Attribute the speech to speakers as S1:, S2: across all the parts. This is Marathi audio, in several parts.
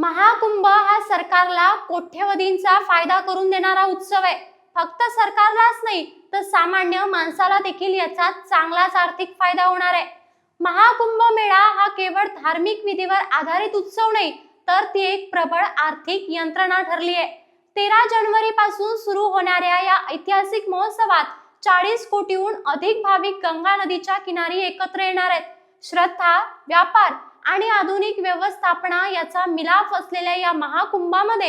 S1: महाकुंभ हा सरकारला कोट्यवधींचा फायदा करून देणारा उत्सव आहे. फक्त सरकारलाच नाही तर सामान्य माणसाला देखील याचा चांगलाच आर्थिक फायदा होणार आहे. महाकुंभ मेळा हा केवळ धार्मिक विधीवर आधारित उत्सव नाही तर ती एक प्रबळ आर्थिक यंत्रणा ठरली आहे. तेरा जानेवारी पासून सुरू होणाऱ्या या ऐतिहासिक महोत्सवात चाळीस कोटीहून अधिक भाविक गंगा नदीच्या किनारी एकत्र येणार आहेत. श्रद्धा व्यापार आणि आधुनिक व्यवस्थापना याचा मिलाफ असलेल्या या महाकुंभामध्ये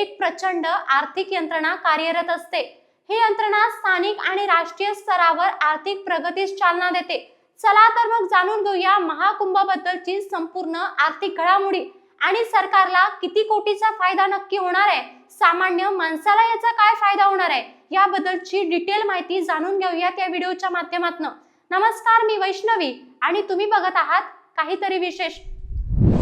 S1: एक प्रचंड आर्थिक यंत्रणा कार्यरत असते. ही यंत्रणा स्थानिक आणि राष्ट्रीय स्तरावर आर्थिक प्रगतीस चालना देते. चला तर मग जाणून घेऊया महाकुंभाबद्दलची संपूर्ण आर्थिक घडामोडी आणि सरकारला किती कोटीचा फायदा नक्की होणार आहे? सामान्य माणसाला याचा काय फायदा होणार आहे? याबद्दलची डिटेल माहिती जाणून घेऊयात या व्हिडिओच्या माध्यमातून. नमस्कार मी वैष्णवी आणि तुम्ही बघत आहात काहीतरी विशेष.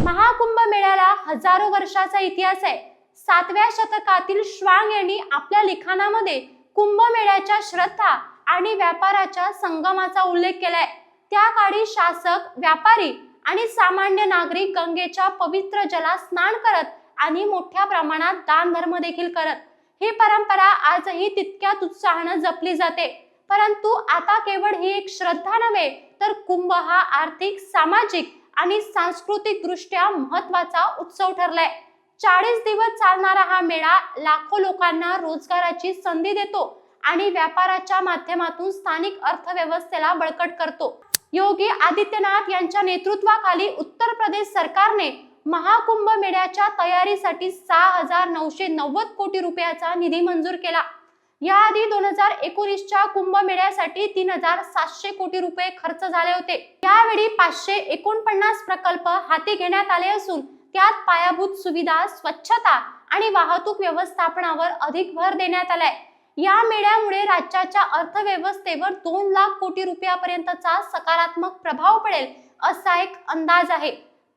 S1: महाकुंभ मेळ्याला हजारो वर्षाचा इतिहास आहे. सातव्या शतकातील श्वांग यांनी आपल्या लिखाणामध्ये कुंभमेळ्याच्या श्रद्धा आणि व्यापाराच्या संगमाचा उल्लेख केलाय. त्या काळी शासक व्यापारी आणि सामान्य नागरिक गंगेच्या पवित्र जलात स्नान करत आणि मोठ्या प्रमाणात दान धर्म देखील करत. ही परंपरा आजही तितक्याच उत्साहानं जपली जाते. परंतु आता केवळ ही एक श्रद्धा नव्हे तर कुंभ हा आर्थिक सामाजिक आणि सांस्कृतिक दृष्ट्या महत्त्वाचा उत्सव ठरलाय. चाळीस दिवस चालणारा हा मेळा लाखो लोकांना रोजगाराची संधी देतो आणि व्यापाराच्या माध्यमातून स्थानिक अर्थव्यवस्थेला बळकट करतो. योगी आदित्यनाथ यांच्या नेतृत्वाखाली उत्तर प्रदेश सरकारने महाकुंभ मेळ्याच्या तयारीसाठी सहा हजार नऊशे नव्वद कोटी रुपयाचा निधी मंजूर केला. याआधी दोन हजार एकोणीसच्या कुंभमेळ्यासाठी तीन हजार सातशे कोटी रुपये खर्च झाले होते. यावेळी पाचशे एकोणपन्नास प्रकल्प हाती घेण्यात आले असून त्यात पायाभूत सुविधा स्वच्छता आणि वाहतूक व्यवस्थापनावर अधिक भर देण्यात आलाय. या मेळ्यामुळे राज्याच्या अर्थव्यवस्थेवर दोन लाख कोटी रुपयापर्यंतचा सकारात्मक प्रभाव पडेल असा एक अंदाज आहे.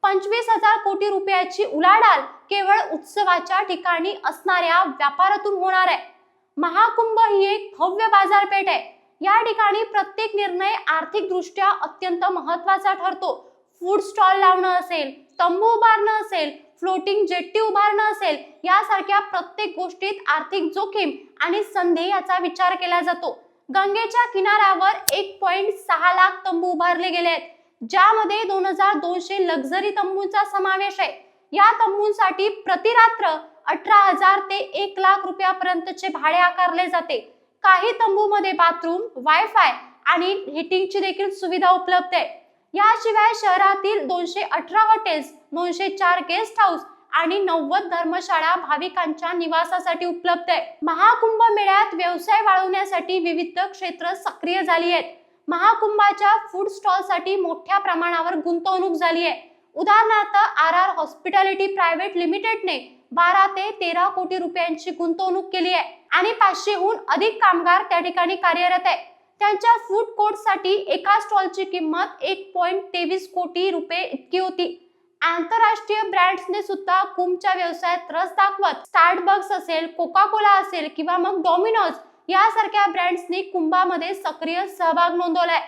S1: पंचवीस हजार कोटी रुपयाची उलाढाल केवळ उत्सवाच्या ठिकाणी असणाऱ्या व्यापारातून होणार आहे. महाकुंभ ही एक भव्य बाजारपेठ आहे. या ठिकाणी प्रत्येक निर्णय आर्थिक दृष्ट्या अत्यंत महत्त्वाचा ठरतो. फूड स्टॉल लावणं असेल तंबू उभारणं असेल फ्लोटिंग जेट्टी उभारणं असेल यासारख्या प्रत्येक गोष्टीत आर्थिक जोखीम आणि संधी याचा विचार केला जातो. गंगेच्या किनाऱ्यावर एक पॉइंट सहा लाख तंबू उभारले गेले आहेत ज्यामध्ये दोन हजार दोनशे लक्झरी तंबूंचा समावेश आहे. या तंबूंसाठी प्रतिरात्र अठरा हजार ते एक लाख रुपयापर्यंतचे भाडे आकारले जाते. काही तंबूमध्ये बाथरूम वायफाय आणि हिटिंगची देखील सुविधा उपलब्ध आहे. याशिवाय शहरातील दोनशे अठरा हॉटेल्स दोनशे चार गेस्ट हाऊस आणि नव्वद धर्मशाळा भाविकांच्या निवासासाठी उपलब्ध आहे. महाकुंभ मेळ्यात व्यवसाय वाढवण्यासाठी विविध क्षेत्र सक्रिय झाली आहेत. महाकुंभाच्या फूड स्टॉलसाठी मोठ्या प्रमाणावर गुंतवणूक झाली आहे. उदाहरणार्थ आर आर हॉस्पिटॅलिटी प्रायव्हेट लिमिटेडने बारा ते तेरा कोटी रुपयांची गुंतवणूक केली आहे. आणि पाचशेहून अधिक कामगार त्या ठिकाणी कार्यरत आहे त्यांच्या फूड कोर्टसाठी एका स्टॉलची किंमत एक पॉइंट तेवीस कोटी रुपये इतकी होती. आंतरराष्ट्रीय ब्रँड्सने सुद्धा कुंभच्या व्यवसायात रस दाखवत. स्टार्टबक्स असेल कोका कोला असेल किंवा मग डॉमिनोज यासारख्या ब्रँड्सनी कुंभामध्ये सक्रिय सहभाग नोंदवलाय.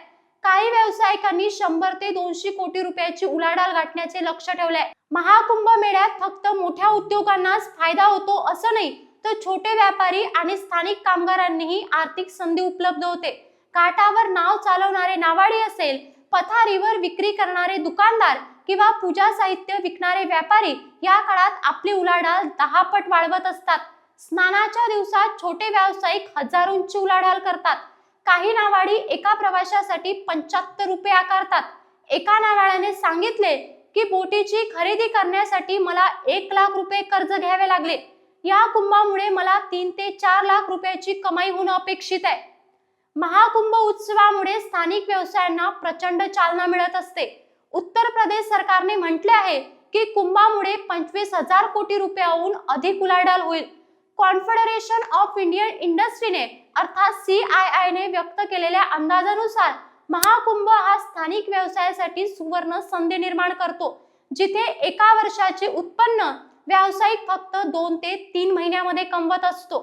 S1: काही व्यावसायिकांनी शंभर ते दोनशे कोटी रुपयाची उलाढाल गाठण्याचे लक्ष ठेवलंय. महाकुंभ मेळ्यात फक्त मोठ्या उद्योगांनाच फायदा होतो असं नाही तर छोटे व्यापारी आणि स्थानिक कामगारांनीही आर्थिक संधी उपलब्ध होते. काठावर नाव चालवणारे नावाडी असेल पथारीवर विक्री करणारे दुकानदार किंवा पूजा साहित्य विकणारे व्यापारी या काळात आपली उलाढाल दहा पट वाढवत असतात. स्नानाच्या दिवसात छोटे व्यावसायिक हजारोंची उलाढाल करतात. काही नावाडी एका प्रवाशासाठी पंच्याहत्तर रुपये आकारतात. एका नावाड्याने सांगितले की बोटीची खरेदी करण्यासाठी मला एक लाख रुपये कर्ज घ्यावे लागले. या कुंभामुळे मला तीन ते चार लाख रुपयाची कमाई होणं अपेक्षित आहे. महाकुंभ उत्सवामुळे स्थानिक व्यवसायांना प्रचंड चालना मिळत असते. उत्तर प्रदेश सरकारने म्हटले आहे की कुंभामुळे पंचवीस हजार कोटी रुपयाहून अधिक उलाढाल होईल. कॉन्फेडरेशन ऑफ इंडियन इंडस्ट्रीने अर्थात सी आय आय ने व्यक्त केलेल्या अंदाजानुसार महाकुंभ हा स्थानिक व्यवसायासाठी सुवर्ण संधी निर्माण करतो जिथे एका वर्षाचे उत्पन्न व्यावसायिक फक्त दोन ते तीन महिन्यामध्ये कमवत असतो.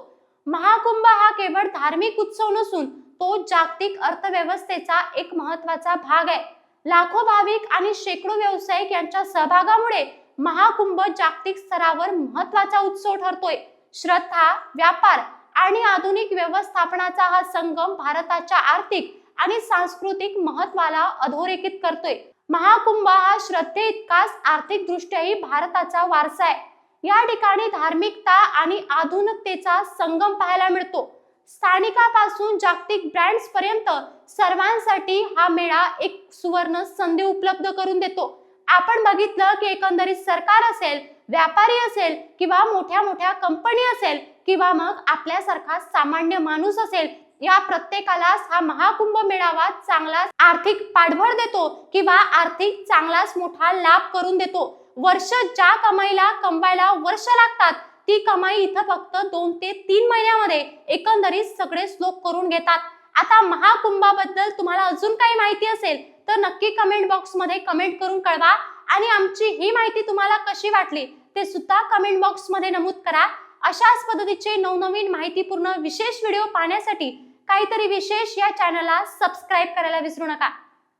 S1: महाकुंभ हा केवळ धार्मिक उत्सव नसून तो जागतिक अर्थव्यवस्थेचा एक महत्त्वाचा भाग आहे. लाखो भाविक आणि शेकडो व्यावसायिक यांच्या सहभागामुळे महाकुंभ जागतिक स्तरावर महत्त्वाचा उत्सव ठरतोय. श्रद्धा व्यापार आणि आधुनिक व्यवस्थापनाचा हा संगम भारताच्या आर्थिक आणि सांस्कृतिक महत्वाला अधोरेखित करतोय. महाकुंभ हा श्रद्धे इतकाच आर्थिक दृष्ट्याही भारताचा वारसा आहे. या ठिकाणी धार्मिकता आणि आधुनिकतेचा संगम पाहायला मिळतो. स्थानिकापासून जागतिक ब्रँड्स पर्यंत सर्वांसाठी हा मेळा एक सुवर्ण संधी उपलब्ध करून देतो. आपण बघितलं की एकंदरीत सरकार असेल व्यापारी असेल किंवा मोठ्या मोठ्या कंपनी असेल किंवा मग आपल्यासारखा सामान्य माणूस असेल या प्रत्येकालाच हा महाकुंभ मेळावा चांगला आर्थिक पाठबळ देतो किंवा आर्थिक चांगलाच मोठा लाभ करून देतो. वर्ष ज्या कमाईला कमवायला वर्ष लागतात ती कमाई इथं फक्त दोन ते तीन महिन्यामध्ये एकंदरीत सगळे श्लोक करून घेतात. आता महाकुंभाबद्दल तुम्हाला अजून काही माहिती असेल तर नक्की कमेंट बॉक्समध्ये कमेंट करून कळवा. आणि आमची ही माहिती तुम्हाला कशी वाटली ते सुद्धा कमेंट बॉक्समध्ये नमूद करा. अशाच पद्धतीचे नवनवीन माहितीपूर्ण विशेष व्हिडिओ पाहण्यासाठी काहीतरी विशेष या चॅनलला सबस्क्राईब करायला विसरू नका.